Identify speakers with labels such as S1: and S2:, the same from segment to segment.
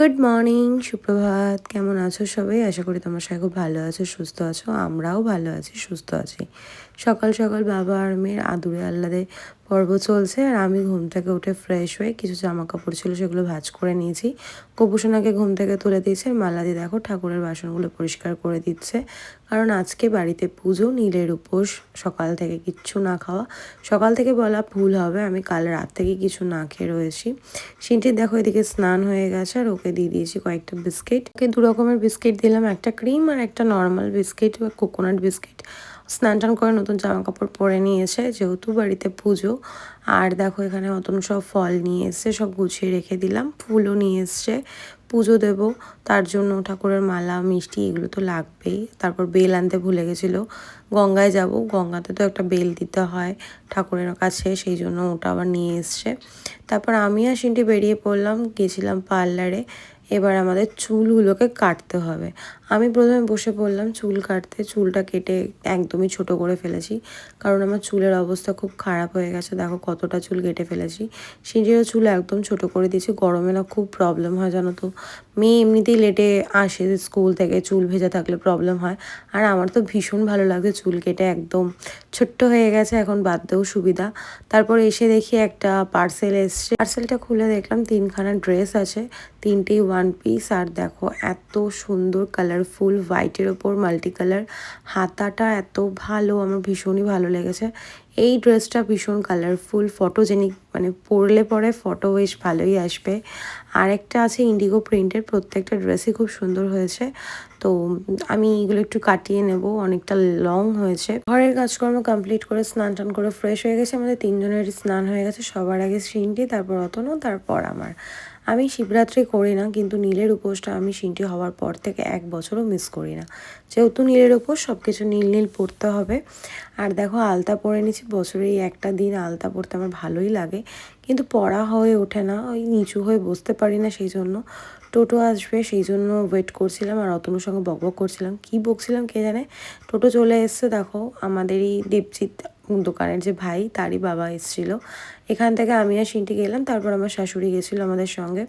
S1: Good morning সুপ্রভাত। কেমন আছো সবাই? আশা করি তোমার সবাই খুব ভালো আছো, সুস্থ আছো। আমরাও ভালো আছি, সুস্থ আছি। সকাল সকাল বাবা আর মেয়ের আদুরে আহ্লাদে পর্ব চলছে আর আমি ঘুম থেকে উঠে ফ্রেশ হয়ে কিছু জামা কাপড় ছিল সেগুলো ভাজ করে নিয়েছি। গোপুসোনাকে ঘুম থেকে তুলে দিয়েছে আর মালাদি দেখো ঠাকুরের বাসনগুলো পরিষ্কার করে দিচ্ছে। কারণ আজকে বাড়িতে পুজো, নীলের উপোস, সকাল থেকে কিচ্ছু না খাওয়া। সকাল থেকে বলা ভুল হবে, আমি কাল রাত থেকে কিছু না খেয়ে রয়েছি। সিনটির দেখো এদিকে স্নান হয়ে গেছে আর ওকে দিয়ে দিয়েছি কয়েকটা বিস্কিট। ওকে দু রকমের বিস্কিট দিলাম, একটা ক্রিম আর একটা নর্মাল বিস্কিট বা কোকোনাট বিস্কিট। স্নান টান করে নতুন জামা কাপড় পরে নিয়েছে, যেহেতু বাড়িতে পুজো। আর দেখো এখানে নতুন সব ফল নিয়ে এসছে, সব গুছিয়ে রেখে দিলাম। ফুলও নিয়ে এসছে, পুজো দেব। তার জন্য ঠাকুরের মালা, মিষ্টি, এগুলো তো লাগবেই। তারপর বেল আনতে ভুলে গেছিল। গঙ্গায় যাব, গঙ্গাতে তো একটা বেল দিতে হয় ঠাকুরের কাছে, সেই জন্য ওটা আবার নিয়ে এসছে। তারপর আমি আর সিনটি বেরিয়ে পড়লাম, গেছিলাম পার্লারে। এবার আমাদের চুলগুলোকে কাটতে হবে। আমি প্রথমে বসে পড়লাম চুল কাটতে। চুলটা কেটে একদমই ছোট করে ফেলেছি। কারণ আমার চুলের অবস্থা খুব খারাপ হয়ে গেছে। দেখো কতটা চুল কেটে ফেলেছি। সিঁড়িরও চুল একদম ছোট করে দিয়েছি। গরমে না খুব প্রবলেম হয় জানো তো। মেয়ে এমনিতেই লেটে আসে স্কুল থেকে। চুল ভেজা থাকলে প্রবলেম হয়। আর আমার তো ভীষণ ভালো লাগে চুল কেটে একদম। ছোট্ট হয়ে গেছে, এখন বাদতেও সুবিধা। তারপর এসে দেখি একটা পার্সেল এসছে। পার্সেলটা খুলে দেখলাম, তিনখানা ড্রেস আছে। তিনটেই ওয়ান পিস আর দেখো এত সুন্দর কালারফুল হোয়াইটের ওপর মাল্টি কালার হাতাটা এত ভালো, আমার ভীষণই ভালো লেগেছে। এই ড্রেসটা ভীষণ কালারফুল ফটোজেনিক মানে পরলে পরে ফটো বেশ ভালোই আসবে। আর একটা আছে ইন্ডিগো প্রিন্টের প্রত্যেকটা ড্রেসই খুব সুন্দর হয়েছে। তো আমি এগুলো একটু কাটিয়ে নেব, অনেকটা লং হয়েছে। ঘরের কাজকর্ম কমপ্লিট করে স্নান টান করে ফ্রেশ হয়ে গেছে, আমাদের তিনজনের স্নান হয়ে গেছে, সবার আগে সিনটি তারপর অতনু, তারপর আমার। আমি শিবরাত্রি করি না, কিন্তু নীলের উপোসটা আমি সিনটি হওয়ার পর থেকে এক বছরও মিস করি না। যেহেতু নীলের উপোস সব কিছু নীল নীল পড়তে হবে। আর দেখো, আলতা পরে নিচ্ছি বছরে একটা দিন আলতা পরতে আমার ভালোই লাগে। কিন্তু পড়া হয়ে ওঠে না, ওই নিচু হয়ে বসতে পারি না সেই জন্য টোটো আসবে সেই জন্য ওয়েট করছিলাম আর অতনুর সঙ্গে বকবক করছিলাম। কি বকছিলাম কে জানে? টোটো চলে এসছে, দেখো, আমাদেরই দেবজিৎ দোকানের যে ভাই, তারই বাবা এসেছিল। এখান থেকে আমি আর সিনটি গেলাম, তারপর আমার শাশুড়ি গেছিল আমাদের সঙ্গে।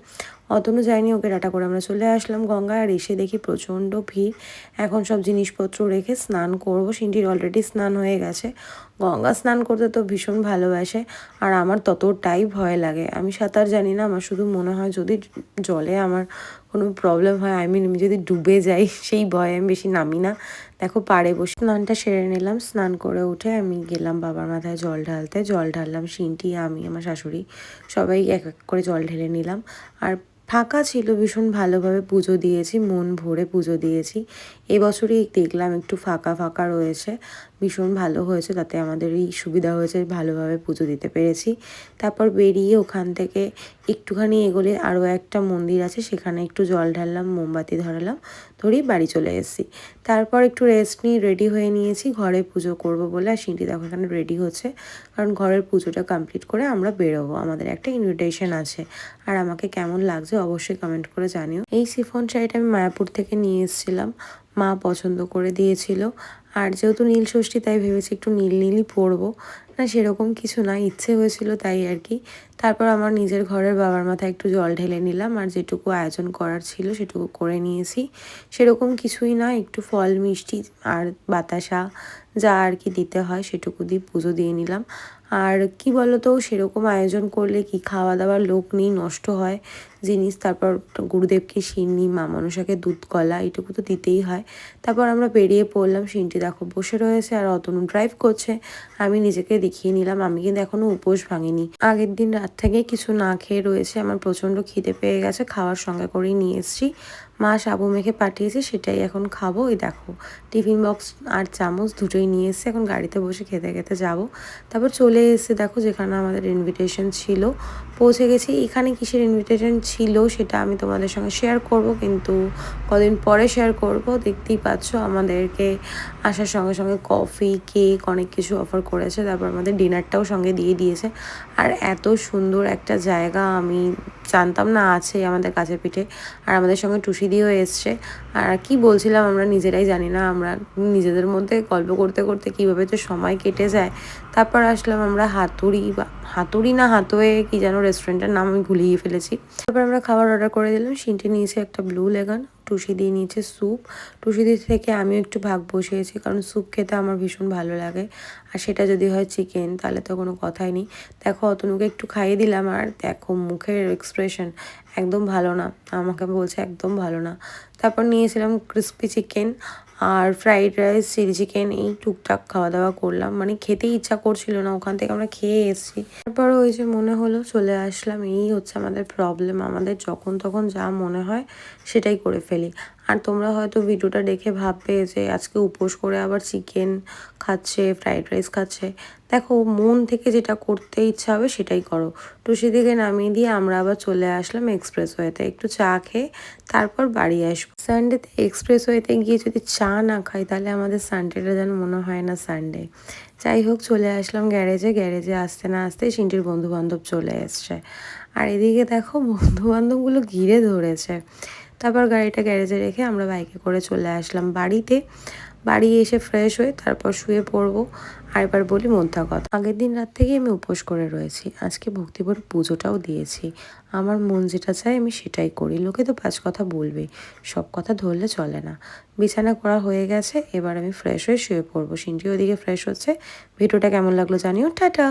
S1: অতনু যায়নি, ওকে ডাটা করে আমরা চলে আসলাম গঙ্গায় আর এসে দেখি প্রচণ্ড ভিড়। এখন সব জিনিসপত্র রেখে স্নান করব। সিনটির অলরেডি স্নান হয়ে গেছে। গঙ্গা স্নান করতে তো ভীষণ ভালোবাসে আর আমার ততটাই ভয় লাগে। আমি সাঁতার জানি না, আমার শুধু মনে হয় যদি জলে আমার কোনো প্রবলেম হয় আই মিন আমি যদি ডুবে যাই, সেই ভয়ে আমি বেশি নামি না। দেখো পাড়ে বসে স্নানটা সেরে নিলাম, স্নান করে উঠে আমি গেলাম বাবার মাথায় জল ঢালতে। জল ঢাললাম সিনটি আমি, আমার শাশুড়ি সবাই এক এক করে জল ঢেলে নিলাম। আর ফাঁকা ছিল, ভীষণ ভালোভাবে পুজো দিয়েছি, মন ভরে পুজো দিয়েছি। এবছরই দেখলাম একটু ফাঁকা ফাঁকা রয়েছে, ভীষণ ভালো হয়েছে, তাতে আমাদেরই সুবিধা হয়েছে, ভালোভাবে পুজো দিতে পেরেছি। তারপর বেরিয়ে ওখান থেকে একটুখানি এগোলে আরও একটা মন্দির আছে, সেখানে একটু জল ঢাললাম, মোমবাতি ধরালাম, ধরেই বাড়ি চলে এসেছি। তারপর একটু রেস্ট নিয়ে রেডি হয়ে নিয়েছি, ঘরে পুজো করব বলে, আর সিঁড়ি দেখো এখানে রেডি হচ্ছে। কারণ ঘরের পুজোটা কমপ্লিট করে আমরা বেরোবো, আমাদের একটা ইনভিটেশন আছে। আর আমাকে কেমন লাগছে অবশ্যই কমেন্ট করে জানিও। এই সিফন শাড়িটা আমি মায়াপুর থেকে নিয়ে এসেছিলাম, মা পছন্দ করে দিয়েছিল। আর যেহেতু নীল ষষ্ঠী, তাই ভেবেছি একটু নীল নীলই পরবো। না, সেরকম কিছু না, ইচ্ছে হয়েছিল তাই আর কি। তারপর আমার নিজের ঘরের বাবার মাথায় একটু জল ঢেলে নিলাম আর যেটুকু আয়োজন করার ছিল সেটুকু করে নিয়েছি। সেরকম কিছুই না, একটু ফল, মিষ্টি আর বাতাসা যা আর কি দিতে হয় সেটুকু দিয়ে পুজো দিয়ে নিলাম। আর কি বলতো, সেরকম আয়োজন করলে কি খাওয়া দাওয়ার লোক নেই, নষ্ট হয়। জিনিস, তারপর গুরুদেবকে সিন্নি, মা মনসাকে দুধ, কলা এটুকু তো দিতেই হয়। তারপর আমরা বেরিয়ে পড়লাম, সিনটি দেখো বসে রয়েছে আর অতনু ড্রাইভ করছে। আমি নিজেকে দেখিয়ে নিলাম। আমি কিন্তু এখনও উপোস ভাঙিনি। আগের দিন রাত থেকে কিছু না খেয়ে রয়েছে। আমার প্রচণ্ড খিদে পেয়ে গেছে। খাওয়ার সঙ্গে করেই নিয়ে এসেছি। মা সাবু মেখে পাঠিয়েছে, সেটাই এখন খাব। ওই দেখো, টিফিন বক্স আর চামচ দুটোই নিয়ে এসে এখন গাড়িতে বসে খেতে খেতে যাব। তারপর চলে এসে দেখো যেখানে আমাদের ইনভিটেশন ছিল। পৌঁছে গেছি, এখানে কিসের ইনভিটেশন ছিল সেটা আমি তোমাদের সঙ্গে শেয়ার করব, কিন্তু কদিন পরে শেয়ার করব। দেখতেই পাচ্ছ আমাদেরকে আসার সঙ্গে সঙ্গে কফি কেক অনেক কিছু অফার করেছে। তারপর আমাদের ডিনারটাও সঙ্গে দিয়ে দিয়েছে। আর এত সুন্দর একটা জায়গা আমি জানতাম না আছে আমাদের কাছে পিঠে। আর আমাদের সঙ্গে টুসি দিয়েও এসছে। আর কি বলছিলাম আমরা নিজেরাই জানি না, আমরা নিজেদের মধ্যে গল্প করতে করতে কীভাবে তো সময় কেটে যায়। তারপর আসলাম আমরা হাতুড়ি বা হাতুড়ি না হাতুয়ে কি যেন রেস্টুরেন্টের নাম আমি ভুলিয়ে ফেলেছি। তারপর আমরা খাবার অর্ডার করে দিলাম। সিনটি নিয়েছি একটা ব্লু লেগান টুসি দিয়ে নিয়েছে স্যুপ। টুসি দিয়ে থেকে আমিও একটু ভাগ বসিয়েছি, কারণ স্যুপ খেতে আমার ভীষণ ভালো লাগে। আর সেটা যদি হয় চিকেন, তাহলে তো কোনো কথাই নেই। দেখো, অতনুকে একটু খাইয়ে দিলাম, আর দেখো মুখের এক্সপ্রেশন একদম ভালো না। আমাকে বলছে একদম ভালো না। তারপর নিয়েছিলাম ক্রিস্পি চিকেন আর ফ্রাইড রাইস চিলি চিকেন এই টুকটাক খাওয়া দাওয়া করলাম। মানে খেতে ইচ্ছা করছিল না, ওখান থেকে আমরা খেয়ে এসেছি। তারপর ওই যে মনে হলো, চলে আসলাম। এই হচ্ছে আমাদের প্রবলেম আমাদের যখন তখন যা মনে হয়, সেটাই করে ফেলি। আর তোমরা হয়তো ভিডিওটা দেখে ভাববে যে আজকে উপোস করে আবার চিকেন খাচ্ছে ফ্রাইড রাইস খাচ্ছে। দেখো, মন থেকে যেটা করতে ইচ্ছা হবে সেটাই করো। টুসি দিকে নামিয়ে দিয়ে আমরা আবার চলে আসলাম এক্সপ্রেস ওয়েতে একটু চা খেয়ে তারপর বাড়ি আসব। সানডেতে এক্সপ্রেস ওয়েতে গিয়ে যদি চা না খাই, তাহলে আমাদের সানডেটা যেন মনে হয় না সানডে যাই হোক, চলে আসলাম গ্যারেজে। গ্যারেজে আসতে না আসতে সিন্টির বন্ধু বান্ধব চলে এসছে। আর এদিকে দেখো বন্ধু বান্ধবগুলো ঘিরে ধরেছে। তারপর গাড়িটা গ্যারেজে রেখে আমরা বাইকে করে চলে আসলাম বাড়িতে। বাড়ি এসে ফ্রেশ হয়ে তারপর শুয়ে পড়ব। আর এবার বলি মধ্যা কথা। আগের দিন রাত থেকেই আমি উপোস করে রয়েছি। আজকে ভক্তিপুর পুজোটাও দিয়েছি। আমার মন যেটা চায় আমি সেটাই করি। লোকে তো পাঁচ কথা বলবে। সব কথা ধরলে চলে না। বিছানা করা হয়ে গেছে। এবার আমি ফ্রেশ হয়ে শুয়ে পড়ব। সিনটি ওদিকে ফ্রেশ হচ্ছে। ভিডিওটা কেমন লাগল জানিও। টাটা!